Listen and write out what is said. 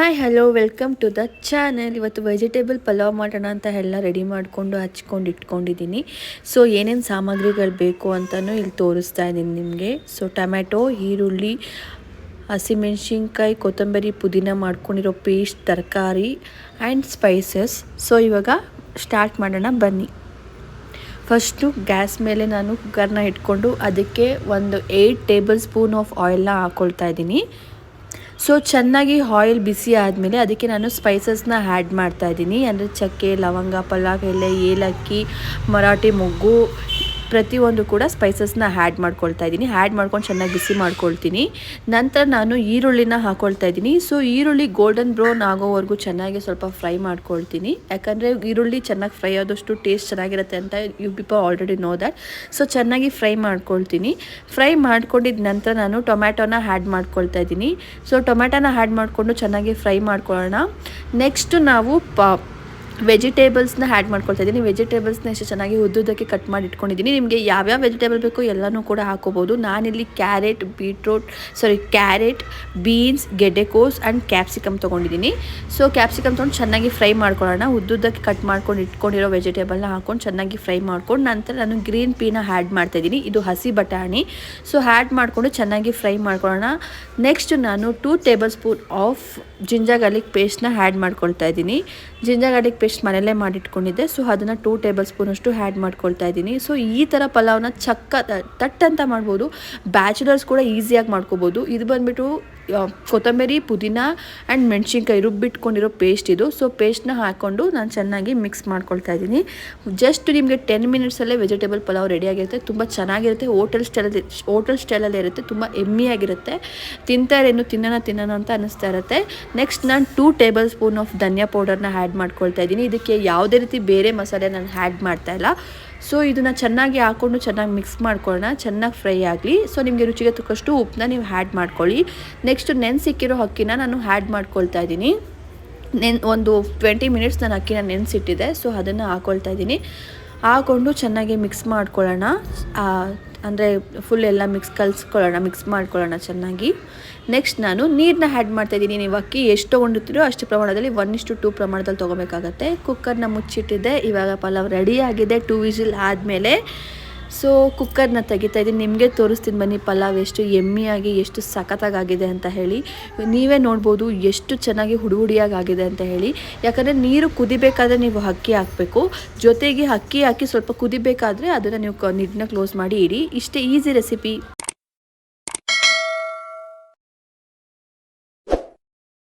Hi hello welcome to the channel ಇವತ್ತು vegetable pulao ಮಾಡೋಣ ಅಂತ ಎಲ್ಲ ರೆಡಿ ಮಾಡಿಕೊಂಡು ಹಚ್ಕೊಂಡು ಇಟ್ಕೊಂಡಿದ್ದೀನಿ. ಸೊ ಏನೇನು ಸಾಮಗ್ರಿಗಳು ಬೇಕು ಅಂತಲೂ ಇಲ್ಲಿ ತೋರಿಸ್ತಾ ಇದ್ದೀನಿ ನಿಮಗೆ. ಸೊ ಟೊಮ್ಯಾಟೊ, ಈರುಳ್ಳಿ ಹಸಿಮೆಣ್ಸಿನ್ಕಾಯಿ ಕೊತ್ತಂಬರಿ, ಪುದೀನ ಮಾಡ್ಕೊಂಡಿರೋ ಪೇಸ್ಟ್ ತರಕಾರಿ ಆ್ಯಂಡ್ ಸ್ಪೈಸಸ್ ಸೊ ಇವಾಗ ಸ್ಟಾರ್ಟ್ ಮಾಡೋಣ, ಬನ್ನಿ. ಫಸ್ಟು ಗ್ಯಾಸ್ ಮೇಲೆ ನಾನು ಕುಕ್ಕರ್ನ ಇಟ್ಕೊಂಡು ಅದಕ್ಕೆ ಒಂದು ಏಯ್ಟ್ ಟೇಬಲ್ ಸ್ಪೂನ್ ಆಫ್ ಆಯಿಲ್ನ ಹಾಕ್ಕೊಳ್ತಾ ಇದ್ದೀನಿ. ಸೊ ಚೆನ್ನಾಗಿ ಆಯಿಲ್ ಬಿಸಿ ಆದಮೇಲೆ ಅದಕ್ಕೆ ನಾನು ಸ್ಪೈಸಸ್ನ ಆ್ಯಡ್ ಮಾಡ್ತಾ ಇದ್ದೀನಿ. ಅಂದರೆ ಚಕ್ಕೆ, ಲವಂಗ, ಪಲಾವ್, ಎಲೆ, ಏಲಕ್ಕಿ, ಮರಾಠಿ, ಮೊಗ್ಗು ಪ್ರತಿಯೊಂದು ಕೂಡ ಸ್ಪೈಸಸ್ನ ಆ್ಯಡ್ ಮಾಡ್ಕೊಳ್ತಾ ಇದ್ದೀನಿ. ಆ್ಯಡ್ ಮಾಡ್ಕೊಂಡು ಚೆನ್ನಾಗಿ ಬಿಸಿ ಮಾಡ್ಕೊಳ್ತೀನಿ. ನಂತರ ನಾನು ಈರುಳ್ಳಿನ ಹಾಕೊಳ್ತಾ ಇದ್ದೀನಿ. ಸೊ ಈರುಳ್ಳಿ ಗೋಲ್ಡನ್ ಬ್ರೌನ್ ಆಗೋವರೆಗೂ ಚೆನ್ನಾಗಿ ಸ್ವಲ್ಪ ಫ್ರೈ ಮಾಡ್ಕೊಳ್ತೀನಿ. ಯಾಕಂದರೆ ಈರುಳ್ಳಿ ಚೆನ್ನಾಗಿ ಫ್ರೈ ಆದಷ್ಟು ಟೇಸ್ಟ್ ಚೆನ್ನಾಗಿರುತ್ತೆ ಅಂತ you people already know that so ಚೆನ್ನಾಗಿ ಫ್ರೈ ಮಾಡ್ಕೊಳ್ತೀನಿ. ಫ್ರೈ ಮಾಡ್ಕೊಂಡಿದ್ದ ನಂತರ ನಾನು ಟೊಮ್ಯಾಟೋನ ಹ್ಯಾಡ್ ಮಾಡ್ಕೊಳ್ತಾ ಇದ್ದೀನಿ. ಸೊ ಟೊಮ್ಯಾಟೋನ ಆ್ಯಡ್ ಮಾಡಿಕೊಂಡು ಚೆನ್ನಾಗಿ ಫ್ರೈ ಮಾಡ್ಕೊಳ್ಳೋಣ. ನೆಕ್ಸ್ಟ್ ನಾವು ಪ ವೆಜಿಟೇಬಲ್ಸ್ನ ಆ್ಯಡ್ ಮಾಡ್ಕೊಳ್ತಾ ಇದ್ದೀನಿ. ವೆಜಿಟೇಬಲ್ಸ್ನ ಎಷ್ಟು ಚೆನ್ನಾಗಿ ಉದ್ದುದಕ್ಕೆ ಕಟ್ ಮಾಡಿ ಇಟ್ಕೊಂಡಿದ್ದೀನಿ. ನಿಮಗೆ ಯಾವ್ಯಾವ ವೆಜಿಟೇಬಲ್ ಬೇಕೋ ಎಲ್ಲನೂ ಕೂಡ ಹಾಕೋಬೋದು. ನಾನಿಲ್ಲಿ carrot, beetroot sorry carrot, beans, ಗೆಡ್ಡೆಕೋಸ್ and capsicum ತೊಗೊಂಡಿದ್ದೀನಿ. ಸೊ, ಕ್ಯಾಪ್ಸಿಕಮ್ ತೊಗೊಂಡು ಚೆನ್ನಾಗಿ ಫ್ರೈ ಮಾಡ್ಕೊಳ್ಳೋಣ. ಉದ್ದುದಕ್ಕೆ ಕಟ್ ಮಾಡ್ಕೊಂಡು ಇಟ್ಕೊಂಡಿರೋ ವೆಜಿಟೇಬಲ್ನ ಹಾಕೊಂಡು ಚೆನ್ನಾಗಿ ಫ್ರೈ ಮಾಡ್ಕೊಂಡು ನಂತರ ನಾನು ಗ್ರೀನ್ ಪೀನ ಆ್ಯಡ್ ಮಾಡ್ತಾಯಿದ್ದೀನಿ ಇದು ಹಸಿ ಬಟಾಣಿ. ಸೊ, ಆ್ಯಡ್ ಮಾಡಿಕೊಂಡು ಚೆನ್ನಾಗಿ ಫ್ರೈ ಮಾಡ್ಕೊಳ್ಳೋಣ. ನೆಕ್ಸ್ಟ್ ನಾನು two tablespoon of ginger garlic ಪೇಸ್ಟ್ನ add ಮಾಡ್ಕೊಳ್ತಾ ಇದ್ದೀನಿ. ಜಿಂಜರ್ ಗಾರ್ಲಿಕ್ ಪೇಸ್ಟ್ ಮನೆಯಲ್ಲೇ ಮಾಡಿಟ್ಕೊಂಡಿದ್ದೆ. ಸೊ ಅದನ್ನು ಟೂ ಟೇಬಲ್ ಸ್ಪೂನಷ್ಟು ಹ್ಯಾಡ್ ಮಾಡ್ಕೊಳ್ತಾ ಇದ್ದೀನಿ. ಸೊ ಈ ಥರ ಪಲಾವ್ನ ಚಕ್ಕ ತಟ್ ಅಂತ ಮಾಡ್ಬೋದು. ಬ್ಯಾಚುಲರ್ಸ್ ಕೂಡ ಈಸಿಯಾಗಿ ಮಾಡ್ಕೋಬೋದು. ಇದು ಬಂದುಬಿಟ್ಟು ಕೊತ್ತಂಬರಿ, ಪುದೀನ ಆ್ಯಂಡ್ ಮೆಣಸಿನ್ಕಾಯಿ ರುಬ್ಬಿಟ್ಕೊಂಡಿರೋ ಪೇಸ್ಟ್ ಇದು. ಸೊ ಪೇಸ್ಟ್ನ ಹಾಕ್ಕೊಂಡು ನಾನು ಚೆನ್ನಾಗಿ ಮಿಕ್ಸ್ ಮಾಡ್ಕೊಳ್ತಾ ಇದ್ದೀನಿ. ಜಸ್ಟ್ ನಿಮಗೆ ಟೆನ್ ಮಿನಿಟ್ಸಲ್ಲೇ ವೆಜಿಟೇಬಲ್ ಪಲಾವ್ ರೆಡಿಯಾಗಿರುತ್ತೆ ತುಂಬ ಚೆನ್ನಾಗಿರುತ್ತೆ. ಹೋಟೆಲ್ ಸ್ಟೈಲಲ್ಲಿ ಹೋಟೆಲ್ ಸ್ಟೈಲಲ್ಲೇ ಇರುತ್ತೆ. ತುಂಬ ಎಮ್ಮಿಯಾಗಿರುತ್ತೆ ತಿಂತಾರೇನು ತಿನ್ನೋಣ ತಿನ್ನೋಣ ಅಂತ ಅನ್ನಿಸ್ತಾ ಇರುತ್ತೆ. ನೆಕ್ಸ್ಟ್ ನಾನು ಟೂ ಟೇಬಲ್ ಸ್ಪೂನ್ ಆಫ್ ಧನಿಯಾ ಪೌಡರ್ನ ಆ್ಯಡ್ ಮಾಡ್ಕೊಳ್ತಾ ಇದ್ದೀನಿ. ಇದಕ್ಕೆ ಯಾವುದೇ ರೀತಿ ಬೇರೆ ಮಸಾಲೆ ನಾನು ಆ್ಯಡ್ ಮಾಡ್ತಾ ಇಲ್ಲ. ಸೊ ಇದನ್ನು ಚೆನ್ನಾಗಿ ಹಾಕ್ಕೊಂಡು ಚೆನ್ನಾಗಿ ಮಿಕ್ಸ್ ಮಾಡ್ಕೊಳ್ಳೋಣ. ಚೆನ್ನಾಗಿ ಫ್ರೈ ಆಗಲಿ. ಸೊ ನಿಮಗೆ ರುಚಿಗೆ ತಕ್ಕಷ್ಟು ಉಪ್ಪನ್ನ ನೀವು ಆ್ಯಡ್ ಮಾಡ್ಕೊಳ್ಳಿ. ನೆಕ್ಸ್ಟ್ ನೆನೆಸಿಕ್ಕಿರೋ ಅಕ್ಕಿನ ನಾನು ಹ್ಯಾಡ್ ಮಾಡ್ಕೊಳ್ತಾ ಇದ್ದೀನಿ. ನೆನ್, ಒಂದು ಟ್ವೆಂಟಿ ಮಿನಿಟ್ಸ್ ನಾನು ಅಕ್ಕಿನ ನೆನೆಸಿಟ್ಟಿದ್ದೆ ಸೊ ಅದನ್ನು ಹಾಕ್ಕೊಳ್ತಾ ಇದ್ದೀನಿ. ಹಾಕ್ಕೊಂಡು ಚೆನ್ನಾಗಿ ಮಿಕ್ಸ್ ಮಾಡ್ಕೊಳ್ಳೋಣ. ಅಂದರೆ ಫುಲ್ ಎಲ್ಲ ಮಿಕ್ಸ್ ಕಲಿಸ್ಕೊಳ್ಳೋಣ ಮಿಕ್ಸ್ ಮಾಡ್ಕೊಳ್ಳೋಣ ಚೆನ್ನಾಗಿ. ನೆಕ್ಸ್ಟ್ ನಾನು ನೀರನ್ನ ಆ್ಯಡ್ ಮಾಡ್ತಾಯಿದ್ದೀನಿ ನೀವು ಅಕ್ಕಿ ಎಷ್ಟು ತೊಗೊಂಡಿರ್ತೀರೋ ಅಷ್ಟು ಪ್ರಮಾಣದಲ್ಲಿ ಒನ್ ಇಷ್ಟು ಟೂ ಪ್ರಮಾಣದಲ್ಲಿ ತೊಗೋಬೇಕಾಗತ್ತೆ. ಕುಕ್ಕರ್ನ ಮುಚ್ಚಿಟ್ಟಿದ್ದೆ ಇವಾಗ ಪಲಾವ್ ರೆಡಿ ಆಗಿದೆ. ಟೂ ವಿಸಿಲ್ ಆದಮೇಲೆ ಸೊ ಕುಕ್ಕರ್ನ ತೆಗಿತಾ ಇದ್ದೀನಿ. ನಿಮಗೆ ತೋರಿಸ್ತೀನಿ ಬನ್ನಿ, ಪಲಾವ್ ಎಷ್ಟು ಎಮ್ಮಿಯಾಗಿ, ಎಷ್ಟು ಸಖತ್ತಾಗಿದೆ ಅಂತ ಹೇಳಿ. ನೀವೇ ನೋಡ್ಬೋದು ಎಷ್ಟು ಚೆನ್ನಾಗಿ ಆಗಿದೆ ಅಂತ ಹೇಳಿ. ಯಾಕಂದರೆ ನೀರು ಕುದಿಬೇಕಾದ್ರೆ ನೀವು ಅಕ್ಕಿ ಹಾಕಬೇಕು. ಜೊತೆಗೆ ಅಕ್ಕಿ ಹಾಕಿ ಸ್ವಲ್ಪ ಕುದಿಬೇಕಾದ್ರೆ ಅದನ್ನು ನೀವು ನಿಡ್ನ ಕ್ಲೋಸ್ ಮಾಡಿ ಇಡಿ. ಇಷ್ಟೇ ಈಸಿ ರೆಸಿಪಿ